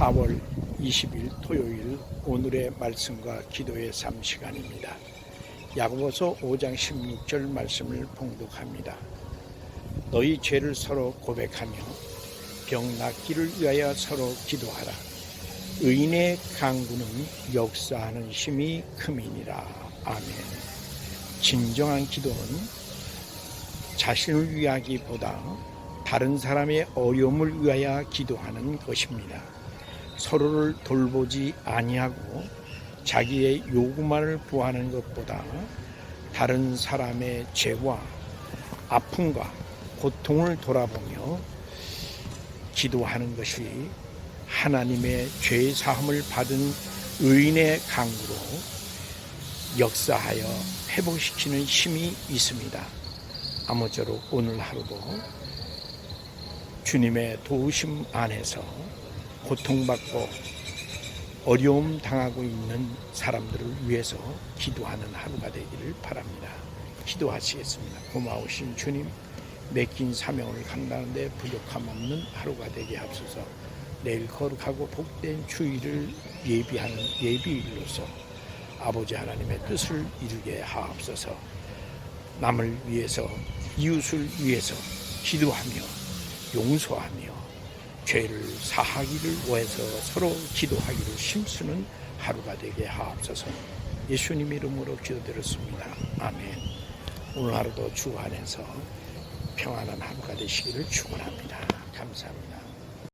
4월 20일 토요일 오늘의 말씀과 기도의 삶 시간입니다. 야고보서 5장 16절 말씀을 봉독합니다. 너희 죄를 서로 고백하며 병 낫기를 위하여 서로 기도하라. 의인의 강구는 역사하는 힘이 큼이니라. 아멘. 진정한 기도는 자신을 위하기보다 다른 사람의 어려움을 위하여 기도하는 것입니다. 서로를 돌보지 아니하고 자기의 요구만을 구하는 것보다 다른 사람의 죄와 아픔과 고통을 돌아보며 기도하는 것이 하나님의 죄 사함을 받은 의인의 강구로 역사하여 회복시키는 힘이 있습니다. 아무쪼록 오늘 하루도 주님의 도우심 안에서 고통받고 어려움 당하고 있는 사람들을 위해서 기도하는 하루가 되기를 바랍니다. 기도하시겠습니다. 고마우신 주님, 맡긴 사명을 감당하는데 부족함 없는 하루가 되게 하소서. 내일 거룩하고 복된 주일을 예비하는 예비일로서 아버지 하나님의 뜻을 이루게 하옵소서. 남을 위해서 이웃을 위해서 기도하며 용서하며 죄를 사하기를 원해서 서로 기도하기를 힘쓰는 하루가 되게 하옵소서. 예수님 이름으로 기도드렸습니다. 아멘. 오늘 하루도 주 안에서 평안한 하루가 되시기를 축원합니다. 감사합니다.